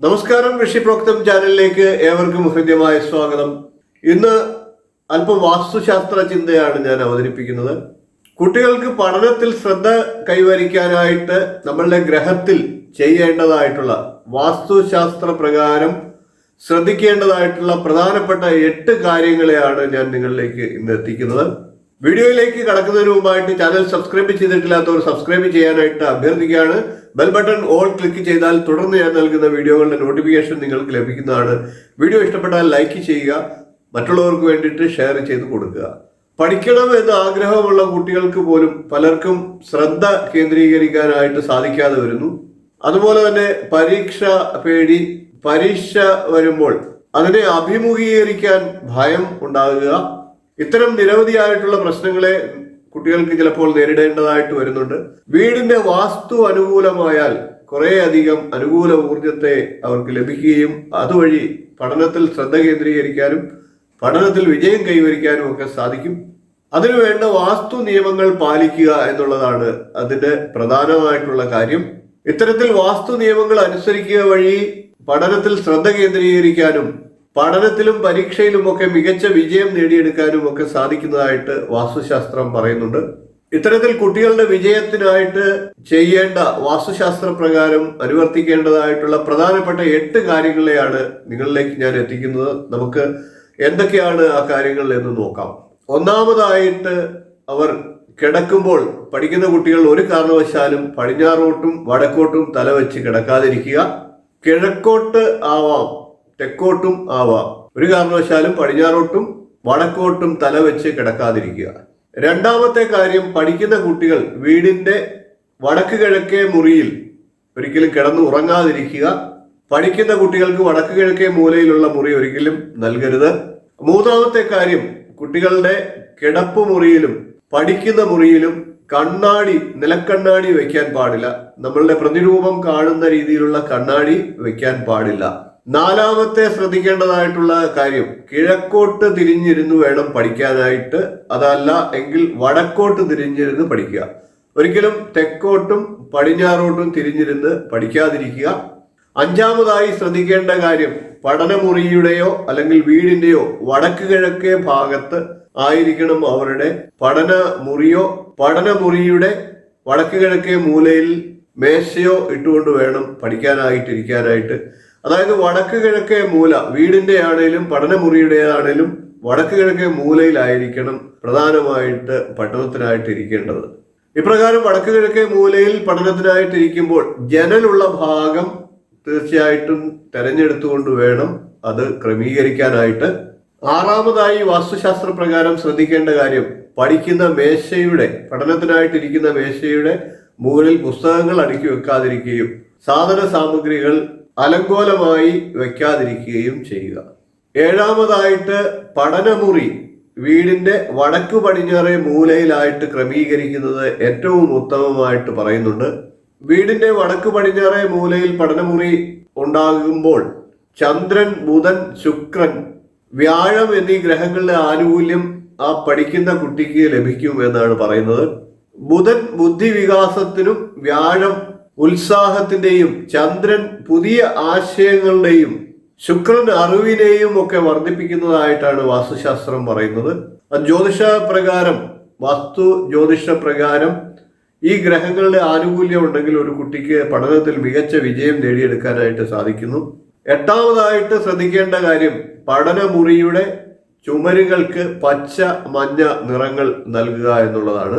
നമസ്കാരം ഋഷി പ്രോക്തം ചാനലിലേക്ക് ഏവർക്കും ഹൃദ്യമായ സ്വാഗതം. ഇന്ന് അല്പം വാസ്തുശാസ്ത്ര ചിന്തയാണ് ഞാൻ അവതരിപ്പിക്കുന്നത്. കുട്ടികൾക്ക് പഠനത്തിൽ ശ്രദ്ധ കൈവരിക്കാനായിട്ട് നമ്മളുടെ ഗ്രഹത്തിൽ ചെയ്യേണ്ടതായിട്ടുള്ള വാസ്തുശാസ്ത്ര പ്രകാരം ശ്രദ്ധിക്കേണ്ടതായിട്ടുള്ള പ്രധാനപ്പെട്ട എട്ട് കാര്യങ്ങളെയാണ് ഞാൻ നിങ്ങളിലേക്ക് ഇന്ന് എത്തിക്കുന്നത്. വീഡിയോയിലേക്ക് കടക്കുന്നതിന് മുമ്പായിട്ട് ചാനൽ സബ്സ്ക്രൈബ് ചെയ്തിട്ടില്ലാത്തവർ സബ്സ്ക്രൈബ് ചെയ്യാനായിട്ട് അഭ്യർത്ഥിക്കുകയാണ്. ബെൽ ബട്ടൺ ഓൾ ക്ലിക്ക് ചെയ്താൽ തുടർന്ന് ഞാൻ നൽകുന്ന വീഡിയോകളുടെ നോട്ടിഫിക്കേഷൻ നിങ്ങൾക്ക് ലഭിക്കുന്നതാണ്. വീഡിയോ ഇഷ്ടപ്പെട്ടാൽ ലൈക്ക് ചെയ്യുക മറ്റുള്ളവർക്ക് വേണ്ടിയിട്ട് ഷെയർ ചെയ്ത് കൊടുക്കുക. പഠിക്കണം എന്ന് ആഗ്രഹമുള്ള കുട്ടികൾക്ക് പോലും പലർക്കും ശ്രദ്ധ കേന്ദ്രീകരിക്കാനായിട്ട് സാധിക്കാതെ വരുന്നു. അതുപോലെ തന്നെ പരീക്ഷ പേടി പരീക്ഷ വരുമ്പോൾ അതിനെ അഭിമുഖീകരിക്കാൻ ഭയം ഉണ്ടാകുക. ഇത്തരം നിരവധിയായിട്ടുള്ള പ്രശ്നങ്ങളെ കുട്ടികൾക്ക് ചിലപ്പോൾ നേരിടേണ്ടതായിട്ട് വരുന്നുണ്ട്. വീടിന്റെ വാസ്തു അനുകൂലമായാൽ കുറേയധികം അനുകൂല ഊർജത്തെ അവർക്ക് ലഭിക്കുകയും അതുവഴി പഠനത്തിൽ ശ്രദ്ധ കേന്ദ്രീകരിക്കാനും പഠനത്തിൽ വിജയം കൈവരിക്കാനും ഒക്കെ സാധിക്കും. അതിനുവേണ്ട വാസ്തു നിയമങ്ങൾ പാലിക്കുക എന്നുള്ളതാണ് അതിന്റെ പ്രധാനമായിട്ടുള്ള കാര്യം. ഇത്തരത്തിൽ വാസ്തു നിയമങ്ങൾ അനുസരിക്കുക വഴി പഠനത്തിൽ ശ്രദ്ധ കേന്ദ്രീകരിക്കാനും പഠനത്തിലും പരീക്ഷയിലും ഒക്കെ മികച്ച വിജയം നേടിയെടുക്കാനും ഒക്കെ സാധിക്കുന്നതായിട്ട് വാസ്തുശാസ്ത്രം പറയുന്നുണ്ട്. ഇത്തരത്തിൽ കുട്ടികളുടെ വിജയത്തിനായിട്ട് ചെയ്യേണ്ട വാസ്തുശാസ്ത്ര പ്രകാരം അനുവർത്തിക്കേണ്ടതായിട്ടുള്ള പ്രധാനപ്പെട്ട എട്ട് കാര്യങ്ങളെയാണ് നിങ്ങളിലേക്ക് ഞാൻ എത്തിക്കുന്നത്. നമുക്ക് എന്തൊക്കെയാണ് ആ കാര്യങ്ങൾ എന്ന് നോക്കാം. ഒന്നാമതായിട്ട് അവർ കിടക്കുമ്പോൾ പഠിക്കുന്ന കുട്ടികൾ ഒരു കാരണവശാലും പടിഞ്ഞാറോട്ടും വടക്കോട്ടും തലവെച്ച് കിടക്കാതിരിക്കുക. കിഴക്കോട്ട് ആവാം. തെക്കോട്ടും ആവാം. ഒരു കാരണവശാലും പടിഞ്ഞാറോട്ടും വടക്കോട്ടും തല വെച്ച് കിടക്കാതിരിക്കുക. രണ്ടാമത്തെ കാര്യം പഠിക്കുന്ന കുട്ടികൾ വീടിന്റെ വടക്ക് കിഴക്കേ മുറിയിൽ ഒരിക്കലും കിടന്നു ഉറങ്ങാതിരിക്കുക. പഠിക്കുന്ന കുട്ടികൾക്ക് വടക്ക് കിഴക്കേ മൂലയിലുള്ള മുറി ഒരിക്കലും നൽകരുത്. മൂന്നാമത്തെ കാര്യം കുട്ടികളുടെ കിടപ്പ് മുറിയിലും പഠിക്കുന്ന മുറിയിലും കണ്ണാടി നിലക്കണ്ണാടി വയ്ക്കാൻ പാടില്ല. നമ്മളുടെ പ്രതിരൂപം കാണുന്ന രീതിയിലുള്ള കണ്ണാടി വയ്ക്കാൻ പാടില്ല. നാലാമത്തെ ശ്രദ്ധിക്കേണ്ടതായിട്ടുള്ള കാര്യം കിഴക്കോട്ട് തിരിഞ്ഞിരുന്ന് വേണം പഠിക്കാനായിട്ട്. അതല്ല എങ്കിൽ വടക്കോട്ട് തിരിഞ്ഞിരുന്ന് പഠിക്കുക. ഒരിക്കലും തെക്കോട്ടും പടിഞ്ഞാറോട്ടും തിരിഞ്ഞിരുന്ന് പഠിക്കാതിരിക്കുക. അഞ്ചാമതായി ശ്രദ്ധിക്കേണ്ട കാര്യം പഠനമുറിയുടെയോ അല്ലെങ്കിൽ വീടിന്റെയോ വടക്ക് കിഴക്കേ ഭാഗത്ത് ആയിരിക്കണം അവരുടെ പഠന മുറിയോ പഠനമുറിയുടെ വടക്ക് കിഴക്കേ മൂലയിൽ മേശയോ ഇട്ടുകൊണ്ട് വേണം പഠിക്കാനായിട്ടിരിക്കാനായിട്ട്. അതായത് വടക്ക് കിഴക്കേ മൂല വീടിന്റെ ആണേലും പഠനമുറിയുടേതാണേലും വടക്ക് കിഴക്കേ മൂലയിലായിരിക്കണം പ്രധാനമായിട്ട് പഠനത്തിനായിട്ട് ഇപ്രകാരം വടക്ക് കിഴക്കേ മൂലയിൽ പഠനത്തിനായിട്ട് ഇരിക്കുമ്പോൾ ജനലുള്ള ഭാഗം തീർച്ചയായിട്ടും തെരഞ്ഞെടുത്തുകൊണ്ട് വേണം അത് ക്രമീകരിക്കാനായിട്ട്. ആറാമതായി വാസ്തുശാസ്ത്ര പ്രകാരം ശ്രദ്ധിക്കേണ്ട കാര്യം പഠിക്കുന്ന മേശയുടെ പഠനത്തിനായിട്ടിരിക്കുന്ന മേശയുടെ മുകളിൽ പുസ്തകങ്ങൾ അടുക്കി വെക്കാതിരിക്കുകയും സാധന സാമഗ്രികൾ അലങ്കോലമായി വയ്ക്കാതിരിക്കുകയും ചെയ്യുക. ഏഴാമതായിട്ട് പഠനമുറി വീടിന്റെ വടക്ക് പടിഞ്ഞാറേ മൂലയിലായിട്ട് ക്രമീകരിക്കുന്നത് ഏറ്റവും ഉത്തമമായിട്ട് പറയുന്നുണ്ട്. വീടിന്റെ വടക്ക് പടിഞ്ഞാറേ മൂലയിൽ പഠനമുറി ഉണ്ടാകുമ്പോൾ ചന്ദ്രൻ ബുധൻ ശുക്രൻ വ്യാഴം എന്നീ ഗ്രഹങ്ങളുടെ ആനുകൂല്യം ആ പഠിക്കുന്ന കുട്ടിക്ക് ലഭിക്കും എന്നാണ് പറയുന്നത്. ബുധൻ ബുദ്ധി വികാസത്തിനും വ്യാഴം ഉത്സാഹത്തിന്റെയും ചന്ദ്രൻ പുതിയ ആശയങ്ങളുടെയും ശുക്രൻ അറിവിനെയും ഒക്കെ വർദ്ധിപ്പിക്കുന്നതായിട്ടാണ് വാസ്തുശാസ്ത്രം പറയുന്നത്. ജ്യോതിഷ പ്രകാരം വാസ്തു ജ്യോതിഷ പ്രകാരം ഈ ഗ്രഹങ്ങളുടെ ആനുകൂല്യം ഉണ്ടെങ്കിൽ ഒരു കുട്ടിക്ക് പഠനത്തിൽ മികച്ച വിജയം നേടിയെടുക്കാനായിട്ട് സാധിക്കുന്നു. എട്ടാമതായിട്ട് ശ്രദ്ധിക്കേണ്ട കാര്യം പഠനമുറിയുടെ ചുമരുകൾക്ക് പച്ച മഞ്ഞ നിറങ്ങൾ നൽകുക എന്നുള്ളതാണ്.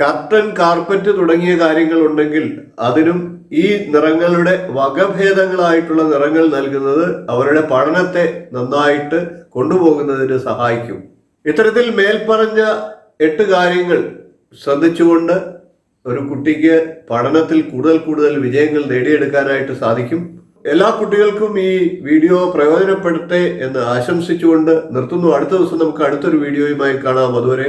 കർട്ടൻ കാർപ്പറ്റ് തുടങ്ങിയ കാര്യങ്ങൾ ഉണ്ടെങ്കിൽ അതിനും ഈ നിറങ്ങളുടെ വകഭേദങ്ങളായിട്ടുള്ള നിറങ്ങൾ നൽകുന്നത് അവരുടെ പഠനത്തെ നന്നായിട്ട് കൊണ്ടുപോകുന്നതിന് സഹായിക്കും. ഇത്തരത്തിൽ മേൽപ്പറഞ്ഞ എട്ട് കാര്യങ്ങൾ ശ്രദ്ധിച്ചുകൊണ്ട് ഒരു കുട്ടിക്ക് പഠനത്തിൽ കൂടുതൽ കൂടുതൽ വിജയങ്ങൾ നേടിയെടുക്കാനായിട്ട് സാധിക്കും. എല്ലാ കുട്ടികൾക്കും ഈ വീഡിയോ പ്രയോജനപ്പെടുത്തേ എന്ന് ആശംസിച്ചുകൊണ്ട് നിർത്തുന്നു. അടുത്ത ദിവസം നമുക്ക് അടുത്തൊരു വീഡിയോയുമായി കാണാം. അതുവരെ